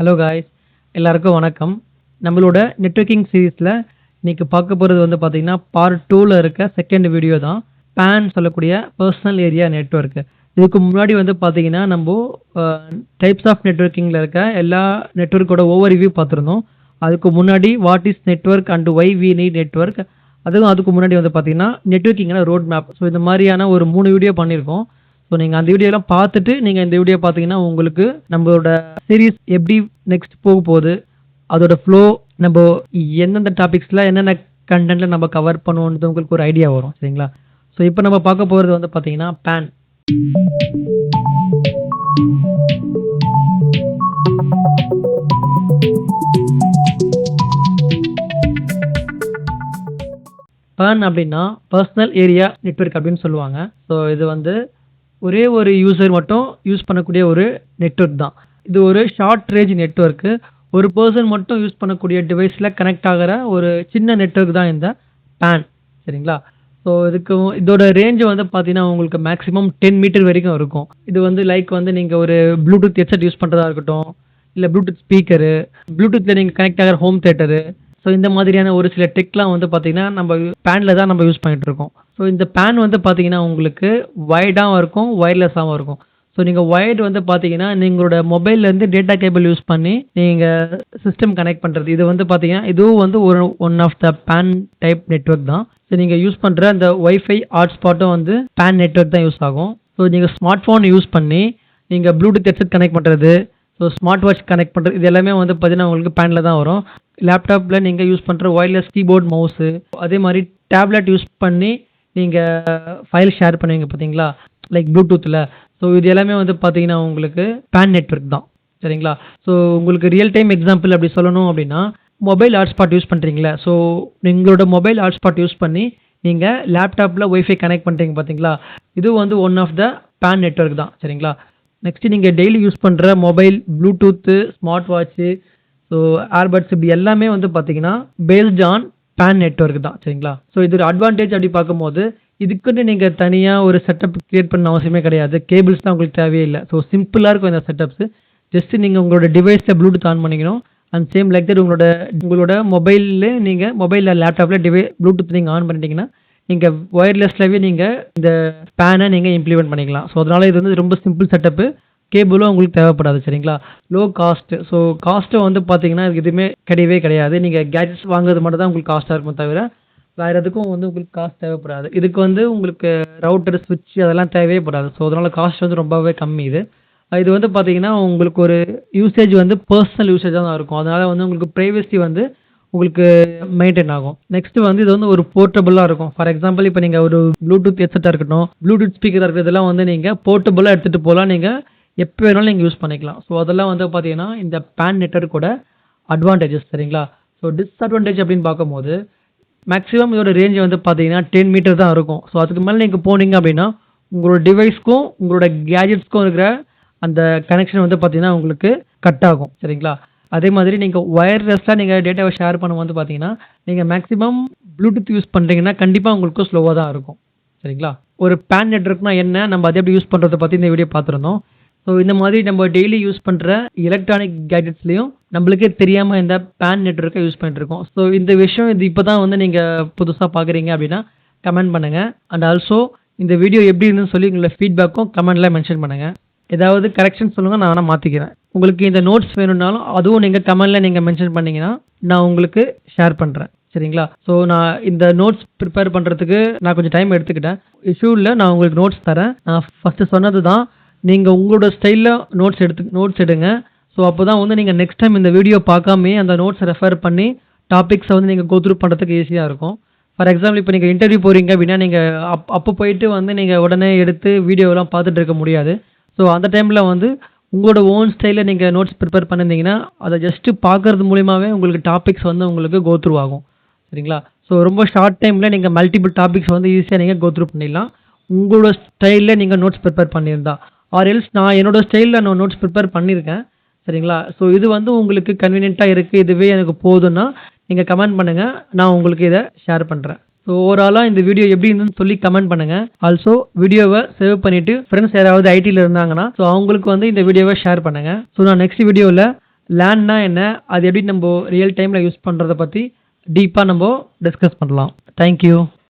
Hello guys எல்லாருக்கும் வணக்கம். நம்மளோட நெட்வொர்க்கிங் சீரீஸில் இன்றைக்கி பார்க்க போகிறது வந்து பார்த்தீங்கன்னா பார்ட் டூவில் இருக்க செகண்ட் வீடியோ தான். பேன் சொல்லக்கூடிய பர்சனல் ஏரியா நெட்வொர்க்கு இதுக்கு முன்னாடி வந்து பார்த்தீங்கன்னா நம்ம டைப்ஸ் ஆஃப் நெட்வொர்க்கிங்கில் இருக்க எல்லா நெட்வொர்க்கோட ஓவர் ரிவ்யூ பார்த்துருந்தோம். அதுக்கு முன்னாடி what is network and why we need network அதுவும் அதுக்கு முன்னாடி வந்து பார்த்தீங்கன்னா நெட்வொர்க்கிங்கான ரோட் மேப் ஸோ இந்த மாதிரியான ஒரு மூணு வீடியோ பண்ணியிருக்கோம். ஸோ நீங்கள் அந்த வீடியோலாம் பார்த்துட்டு நீங்கள் இந்த வீடியோ பார்த்தீங்கன்னா உங்களுக்கு நம்மளோட சீரீஸ் எப்படி நெக்ஸ்ட் போக போகுது அதோட ஃப்ளோ நம்ம எந்தெந்த டாபிக்ஸில் என்னென்ன கண்டென்ட்டில் நம்ம கவர் பண்ணுவோன்றது உங்களுக்கு ஒரு ஐடியா வரும் சரிங்களா? ஸோ இப்போ நம்ம பார்க்க போகிறது வந்து பார்த்தீங்கன்னா பேன் பேன் அப்படின்னா பர்சனல் ஏரியா நெட்வொர்க் அப்படின்னு சொல்லுவாங்க. ஸோ இது வந்து ஒரே ஒரு யூசர் மட்டும் யூஸ் பண்ணக்கூடிய ஒரு நெட்ஒர்க் தான். இது ஒரு ஷார்ட் ரேஞ்ச் நெட்வொர்க்கு ஒரு பர்சன் மட்டும் யூஸ் பண்ணக்கூடிய டிவைஸில் கனெக்ட் ஆகிற ஒரு சின்ன நெட்வொர்க் தான் இந்த பேன் சரிங்களா? ஸோ இதுக்கு இதோட ரேஞ்சு வந்து பார்த்தீங்கன்னா உங்களுக்கு மேக்ஸிமம் டென் மீட்டர் வரைக்கும் இருக்கும். இது வந்து லைக் வந்து நீங்கள் ஒரு ப்ளூடூத் ஹெட்செட் யூஸ் பண்ணுறதா இருக்கட்டும் இல்லை ப்ளூடூத் ஸ்பீக்கரு ப்ளூடூத்தில் நீங்கள் கனெக்ட் ஆகிற ஹோம் தேட்டரு ஸோ இந்த மாதிரியான ஒரு சில டெக்லாம் வந்து பார்த்தீங்கன்னா நம்ம பேனில் தான் நம்ம யூஸ் பண்ணிகிட்டு இருக்கோம். ஸோ இந்த பேன் வந்து பார்த்தீங்கன்னா உங்களுக்கு ஒயர்டாகவும் இருக்கும் ஒயர்லெஸ்ஸாகவும் இருக்கும். ஸோ நீங்கள் ஒயர்டு வந்து பார்த்தீங்கன்னா நீங்களோட மொபைல்லேருந்து டேட்டா கேபிள் யூஸ் பண்ணி நீங்கள் சிஸ்டம் கனெக்ட் பண்ணுறது இது வந்து பார்த்தீங்கன்னா இதுவும் வந்து ஒரு one of the PAN type network தான். ஸோ நீங்கள் யூஸ் பண்ணுற அந்த ஒய்ஃபை ஹாட்ஸ்பாட்டும் வந்து பேன் நெட்வொர்க் தான் யூஸ் ஆகும். ஸோ நீங்கள் ஸ்மார்ட் ஃபோன் யூஸ் பண்ணி நீங்கள் ப்ளூடூத் ஹெட்செட் கனெக்ட் பண்ணுறது ஸோ ஸ்மார்ட் வாட்ச் கனெக்ட் பண்ணுறது இது எல்லாமே வந்து பார்த்தீங்கன்னா உங்களுக்கு பேனில் தான் வரும். லேப்டாப்பில் நீங்கள் யூஸ் பண்ணுற ஒயர்லெஸ் கீபோர்ட் மவுஸு அதே மாதிரி டேப்லெட் யூஸ் பண்ணி நீங்கள் ஃபைல் ஷேர் பண்ணுவீங்க பார்த்தீங்களா லைக் ப்ளூடூத்தில் ஸோ இது எல்லாமே வந்து பார்த்தீங்கன்னா உங்களுக்கு பேன் நெட்வொர்க் தான். சரிங்களா? ஸோ உங்களுக்கு ரியல் டைம் எக்ஸாம்பிள் அப்படி சொல்லணும் அப்படின்னா மொபைல் ஹாட்ஸ்பாட் யூஸ் பண்ணுறீங்களா ஸோ உங்களோட மொபைல் ஹாட்ஸ்பாட் யூஸ் பண்ணி நீங்கள் லேப்டாப்பில் ஒய்ஃபை கனெக்ட் பண்ணுறீங்க பார்த்தீங்களா இது வந்து one of the PAN network தான். சரிங்களா? நெக்ஸ்ட்டு நீங்கள் டெய்லி யூஸ் பண்ணுற mobile Bluetooth smart watch so earbuds இப்படி எல்லாமே வந்து பார்த்தீங்கன்னா பேஸ்ட் ஆன் பேன் நெட்வொர்க் தான் சரிங்களா? ஸோ இது ஒரு அட்வான்டேஜ் அப்படி பார்க்கும்போது இதுக்குன்னு நீங்கள் தனியாக ஒரு செட்டப் கிரியேட் பண்ண அவசியமே கிடையாது. கேபிள்ஸ் தான் உங்களுக்கு தேவையே இல்லை. ஸோ சிம்பிளாக இருக்கும் இந்த செட்டப்ஸ் ஜஸ்ட் நீங்கள் உங்களோட டிவைஸில் ப்ளூடூத் ஆன் பண்ணிக்கணும். அண்ட் சேம் லைக் தட் உங்களோட உங்களோட மொபைலில் நீங்கள் மொபைலில் லேப்டாப்பில் டிவை ப்ளூடூத் நீங்கள் ஆன் பண்ணிட்டீங்கன்னா நீங்கள் ஒயர்லெஸ்லவே நீங்கள் இந்த பேனை நீங்கள் இம்ப்ளிமெண்ட் பண்ணிக்கலாம். ஸோ அதனால் இது வந்து ரொம்ப சிம்பிள் செட்டப்பு கேபிளும் உங்களுக்கு தேவைப்படாது சரிங்களா? லோ காஸ்ட் ஸோ காஸ்ட்டை வந்து பார்த்தீங்கன்னா இதுக்கு எதுவுமே கிடையவே கிடையாது. நீங்கள் கேஜெட்ஸ் வாங்குறது மட்டும் தான் உங்களுக்கு காஸ்ட்டாக இருக்கும் தவிர வேறு எதுக்கும் வந்து உங்களுக்கு காசு தேவைப்படாது. இதுக்கு வந்து உங்களுக்கு ரவுட்டர் ஸ்விட்ச் அதெல்லாம் தேவையே படாது. ஸோ அதனால் காஸ்ட் வந்து ரொம்பவே கம்மி இது. இது வந்து பார்த்தீங்கன்னா உங்களுக்கு ஒரு யூசேஜ் வந்து பர்சனல் யூசேஜாக தான் இருக்கும். அதனால் வந்து உங்களுக்கு ப்ரைவசி வந்து உங்களுக்கு மெயின்டைன் ஆகும். நெக்ஸ்ட் வந்து இது வந்து ஒரு போர்ட்டபுளாக இருக்கும். ஃபார் எக்ஸாம்பிள் இப்போ நீங்கள் ஒரு ப்ளூடூத் ஹெட்செட்டாக இருக்கட்டும் ப்ளூடூத் ஸ்பீக்கராக இருக்கிறதெல்லாம் வந்து நீங்கள் போர்ட்டபுளாக எடுத்துகிட்டு போகலாம். நீங்கள் எப்போ வேணாலும் நீங்கள் யூஸ் பண்ணிக்கலாம். ஸோ அதெல்லாம் வந்து பார்த்தீங்கன்னா இந்த பேன் நெட்வொர்க்கோட அட்வான்டேஜஸ் சரிங்களா ஸோ டிஸ்அட்வான்டேஜ் அப்படின்னு பார்க்கும்போது மேக்ஸிமம் இதோட ரேஞ்ச் வந்து பார்த்தீங்கன்னா டென் மீட்டர் தான் இருக்கும். ஸோ அதுக்கு மேலே நீங்கள் போனீங்க அப்படின்னா உங்களோட டிவைஸ்க்கும் உங்களோட கேஜெட்ஸ்க்கும் இருக்கிற அந்த கனெக்ஷன் வந்து பார்த்தீங்கன்னா உங்களுக்கு கட் ஆகும். சரிங்களா? அதே மாதிரி நீங்கள் ஒயர்லெஸ்ஸாக நீங்கள் டேட்டாவை ஷேர் பண்ணும்போது பார்த்தீங்கன்னா நீங்கள் மேக்ஸிமம் ப்ளூடூத் யூஸ் பண்ணுறீங்கன்னா கண்டிப்பாக உங்களுக்கு ஸ்லோவாக தான் இருக்கும். சரிங்களா? ஒரு பேன் நெட்ஒர்க்னா என்ன? நம்ம அதை எப்படி யூஸ் பண்ணுறதை பற்றி இந்த வீடியோ பார்த்துருந்தோம். ஸோ இந்த மாதிரி நம்ம டெய்லி யூஸ் பண்ணுற எலக்ட்ரானிக் கேட்ஜெட்ஸ்லையும் நம்மளுக்கே தெரியாமல் இந்த பேன் நெட்ஒர்க்கை யூஸ் பண்ணிட்டுருக்கோம். ஸோ இந்த விஷயம் இது இப்போ தான் வந்து நீங்கள் புதுசாக பார்க்குறீங்க அப்படின்னா கமெண்ட் பண்ணுங்கள் அண்ட் ஆல்சோ இந்த வீடியோ எப்படி இருந்துன்னு சொல்லி உங்களோட ஃபீட்பேக்கும் கமெண்ட்டில் மென்ஷன் பண்ணுங்கள் ஏதாவது கரெக்ஷன் சொல்லுங்கள் நான் வேணால் மாற்றிக்கிறேன் உங்களுக்கு இந்த நோட்ஸ் வேணும்னாலும் அதுவும் நீங்கள் கமெண்டில் நீங்கள் மென்ஷன் பண்ணிங்கன்னா நான் உங்களுக்கு ஷேர் பண்ணுறேன் சரிங்களா? ஸோ நான் இந்த நோட்ஸ் ப்ரிப்பேர் பண்ணுறதுக்கு நான் கொஞ்சம் டைம் எடுத்துக்கிட்டேன். இஷ்யூவில் நான் உங்களுக்கு நோட்ஸ் தரேன். நான் ஃபஸ்ட்டு சொன்னது தான் நீங்கள் உங்களோட ஸ்டைலில் நோட்ஸ் எடுத்து நோட்ஸ் எடுங்க. ஸோ அப்போ தான் வந்து நீங்கள் நெக்ஸ்ட் டைம் இந்த வீடியோ பார்க்காமே அந்த நோட்ஸை ரெஃபர் பண்ணி டாபிக்ஸை வந்து நீங்கள் கோத்ரூ பண்ணுறதுக்கு ஈஸியாக இருக்கும். ஃபார் எக்ஸாம்பிள் இப்போ நீங்கள் இன்டர்வியூ போகிறீங்க அப்படின்னா நீங்கள் அப் அப்போ போயிட்டு வந்து நீங்கள் உடனே எடுத்து வீடியோலாம் பார்த்துட்டு இருக்க முடியாது. ஸோ அந்த டைமில் வந்து உங்களோட ஓன் ஸ்டைலில் நீங்கள் நோட்ஸ் ப்ரிப்பேர் பண்ணியிருந்தீங்கன்னா அதை ஜஸ்ட்டு பார்க்கறது மூலியமாகவே உங்களுக்கு டாபிக்ஸ் வந்து உங்களுக்கு கோத்ரூ ஆகும். சரிங்களா? ஸோ ரொம்ப ஷார்ட் டைமில் நீங்கள் மல்டிபிள் டாபிக்ஸ் வந்து ஈஸியாக நீங்கள் கோத்ரூ பண்ணிடலாம். உங்களோட ஸ்டைலில் நீங்கள் நோட்ஸ் ப்ரிப்பேர் பண்ணியிருந்தா. ஆர் எல்ஸ் நான் என்னோட ஸ்டைலில் நான் நோட்ஸ் ப்ரிப்பேர் பண்ணியிருக்கேன். சரிங்களா? ஸோ இது வந்து உங்களுக்கு கன்வீனியண்ட்டாக இருக்குது இதுவே எனக்கு போதும்னா நீங்கள் கமெண்ட் பண்ணுங்கள் நான் உங்களுக்கு இதை ஷேர் பண்ணுறேன் ஸோ ஓவராலாக இந்த வீடியோ எப்படி இருந்துன்னு சொல்லி கமெண்ட் பண்ணுங்கள் ஆல்சோ வீடியோவை சேவ் பண்ணிவிட்டு ஃப்ரெண்ட்ஸ் யாராவது ஐடியில் இருந்தாங்கன்னா ஸோ அவங்களுக்கு வந்து இந்த வீடியோவை ஷேர் பண்ணுங்கள் ஸோ நான் நெக்ஸ்ட் வீடியோவில் லேண்ட்னா என்ன அது எப்படி நம்ம ரியல் டைமில் யூஸ் பண்ணுறத பற்றி டீப்பாக நம்ம டிஸ்கஸ் பண்ணலாம். தேங்க்யூ